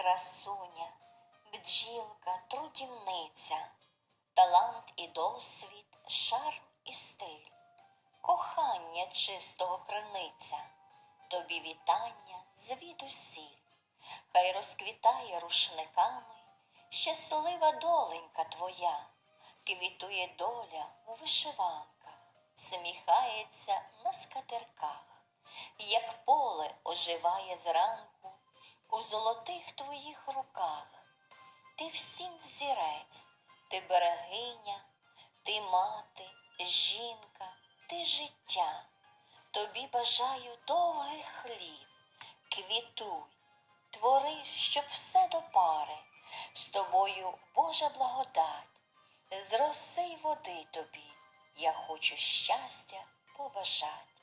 красуня, бджілка, трудівниця, талант і досвід, шарм і стиль, кохання чистого криниця, тобі вітання звідусіль, хай розквітає рушниками щаслива доленька твоя, квітує доля у вишиванках, сміхається на скатерках, як поле оживає зранку у золотих твоїх руках. Ти всім взірець, ти берегиня, ти мати, жінка, ти життя. Тобі бажаю довгих літ, квітуй, твори, щоб все до пари, з тобою Божа благодать, з й води тобі, я хочу щастя народження,